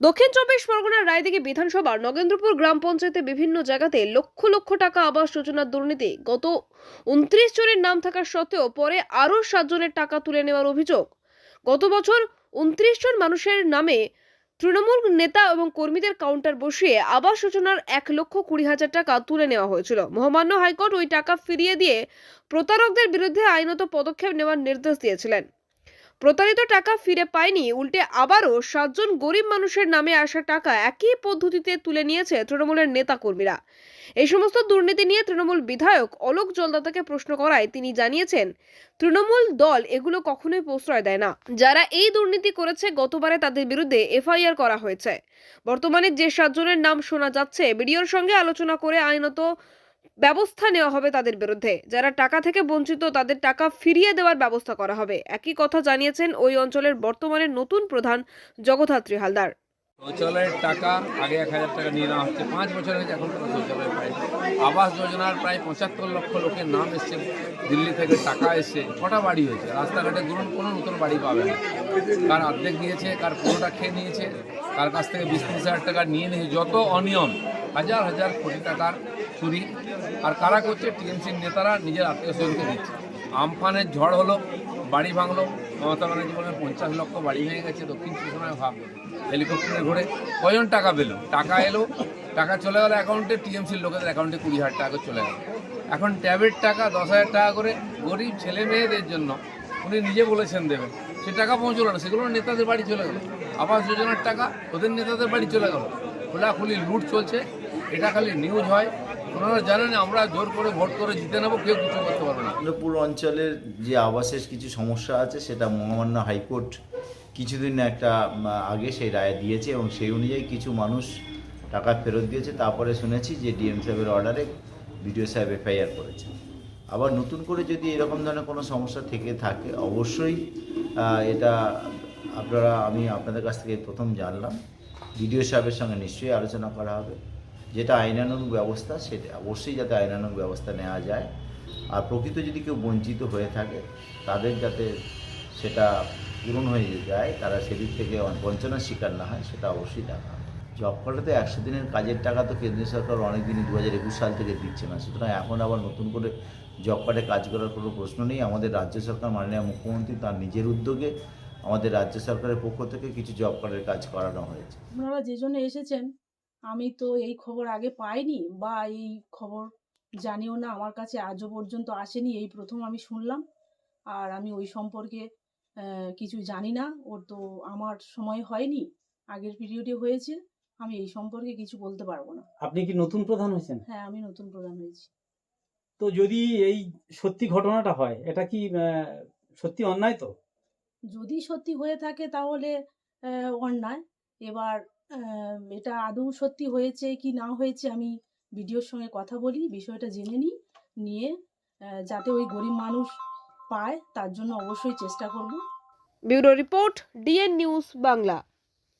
দক্ষিণ চব্বিশ পরগনার রায়দিঘি বিধানসভার নগেন্দ্রপুর গ্রাম পঞ্চায়েতে বিভিন্ন জায়গাতে লক্ষ লক্ষ টাকা আবাস যোজনার দুর্নীতি। গত উনত্রিশ জনের নাম থাকা সত্ত্বেও পরে আরও সাতজনের টাকা তুলে নেওয়ার অভিযোগ। গত বছর উনত্রিশ জন মানুষের নামে তৃণমূল নেতা এবং কর্মীদের কাউন্টার বসিয়ে আবাস যোজনার এক লক্ষ কুড়ি হাজার টাকা তুলে নেওয়া হয়েছিল। মহামান্য হাইকোর্ট ওই টাকা ফিরিয়ে দিয়ে প্রতারকদের বিরুদ্ধে আইনত পদক্ষেপ নেওয়ার নির্দেশ দিয়েছিলেন। প্রতারিত টাকা ফিরে পায়নি, উল্টে আবারও সাতজন গরিব মানুষের নামে আসা টাকা একই পদ্ধতিতে তুলে নিয়েছে তৃণমূলের নেতা কর্মীরা এই সমস্ত দুর্নীতি নিয়ে তৃণমূল বিধায়ক অলোক জলদাতাকে প্রশ্ন করায় তিনি জানিয়েছেন, তৃণমূল দল এগুলো কখনোই প্রশ্রয় দেয় না। যারা এই দুর্নীতি করেছে, গতবারে তাদের বিরুদ্ধে এফআইআর করা হয়েছে। বর্তমানে যে সাতজনের নাম শোনা যাচ্ছে, বিডিওর সঙ্গে আলোচনা করে আইনত ব্যবস্থা নেওয়া হবে তাদের বিরুদ্ধে। যারা টাকা থেকে বঞ্চিত, তাদের টাকা ফিরিয়ে দেওয়ার ব্যবস্থা করা হবে। একই কথা জানিয়েছেন ওই অঞ্চলের বর্তমানে নতুন প্রধান জগদ্ধাত্রী হালদার। শৌচালয়ের টাকা আগে এক হাজার টাকা নিয়ে নেওয়া হচ্ছে। পাঁচ বছর হয়েছে এখন কোনো শৌচালয় পাই আবাস যোজনার প্রায় পঁচাত্তর লক্ষ লোকের নাম এসছে। দিল্লি থেকে টাকা এসছে। কটা বাড়ি হয়েছে? রাস্তাঘাটে ধরুন কোনো নতুন বাড়ি পাবে না। কার অর্ধেক দিয়েছে কার পুরোটা খেয়ে নিয়েছে, কার কাছ থেকে বিশ ত্রিশ হাজার টাকা নিয়ে নিয়েছে। যত অনিয়ম হাজার হাজার কোটি টাকার চুরি। আর কারা করছে? টিএমসির নেতারা নিজের আত্মীয় স্বজনকে দিচ্ছে। আমফানের ঝড় হলো, বাড়ি ভাঙলো, মমতা ব্যানার্জি বলেন পঞ্চাশ লক্ষ বাড়ি ভেঙে গেছে, দক্ষিণ চব্বিশ ভাব, হেলিকপ্টারে ঘুরে, কজন টাকা পেল? টাকা এলো, টাকা চলে গেল অ্যাকাউন্টে টিএমসির লোকেদের অ্যাকাউন্টে কুড়ি হাজার টাকা চলে গেল। এখন ট্যাবের টাকা, দশ হাজার টাকা করে গরিব ছেলে মেয়েদের জন্য উনি নিজে বলেছেন দেবেন। সে টাকা পৌঁছলো না, সেগুলো নেতাদের বাড়ি চলে গেল। আবাস যোজনার টাকা ওদের নেতাদের বাড়ি চলে গেল। খোলাখুলি লুট চলছে এটা খালি নিউজ হয়। ওনারা জানেন আমরা জোর করে ভোট করে জিতে নেব, কেউ কিছু করতে পারবে না। চন্দ্রপুর অঞ্চলের যে আবাসের কিছু সমস্যা আছে, সেটা মহামান্য হাইকোর্ট কিছুদিন একটা আগে সেই রায় দিয়েছে এবং সেই অনুযায়ী কিছু মানুষ টাকা ফেরত দিয়েছে। তারপরে শুনেছি যে ডিএম সাহেবের অর্ডারে বিডিও সাহেব এফআইআর করেছে। আবার নতুন করে যদি এরকম ধরনের কোনো সমস্যা থেকে থাকে, অবশ্যই এটা আপনারা, আমি আপনাদের কাছ থেকে প্রথম জানলাম। বিডিও সাহেবের সঙ্গে নিশ্চয়ই আলোচনা করা হবে। যেটা আইনানুগ ব্যবস্থা, সেটা অবশ্যই যাতে আইনানুগ ব্যবস্থা নেওয়া যায়। আর প্রকৃত যদি কেউ বঞ্চিত হয়ে থাকে, তাদের যাতে সেটা পূরণ হয়ে যায়, তারা সেদিক থেকে বঞ্চনার শিকার না হয়, সেটা অবশ্যই দেখা জব কার্ডে একশো দিনের কাজের টাকা তো কেন্দ্রীয় সরকার অনেক দিনই দু হাজার একুশ সাল থেকে দিচ্ছে না। সুতরাং এখন আবার নতুন করে জব কার্ডে কাজ করার কোনো প্রশ্ন নেই। আমাদের রাজ্য সরকার, মাননীয় মুখ্যমন্ত্রী তার নিজের উদ্যোগে আমাদের রাজ্য সরকারের পক্ষ থেকে কিছু জব কার্ডের কাজ করানো হয়েছে। আপনারা যে জন্য এসেছেন আমি তো এই খবর আগে পাইনি বা এই খবর জানিও না আমার কাছে আজও পর্যন্ত আসেনি এই প্রথম আমি শুনলাম। আর আমি ওই সম্পর্কে কিছু জানি না ওর তো আমার সময় হয়নি আগের পিরিয়ডে হয়েছে আমি এই সম্পর্কে কিছু বলতে পারব না। আপনি কি নতুন প্রধান হয়েছেন? হ্যাঁ আমি নতুন প্রধান হয়েছি। তো যদি এই সত্যি ঘটনাটা হয় এটা কি সত্যি অন্যায় তো? যদি সত্যি হয়ে থাকে তাহলে অন্যায়। এবার এটা আদৌ সত্যি হয়েছে কি না হয়েছে আমি ভিডিওর সঙ্গে কথা বলি, বিষয়টা জেনে নিই, নিয়ে যাতে ওই গরিব মানুষ পায়, তার জন্য অবশ্যই চেষ্টা করব। Bureau report, DN news Bangla.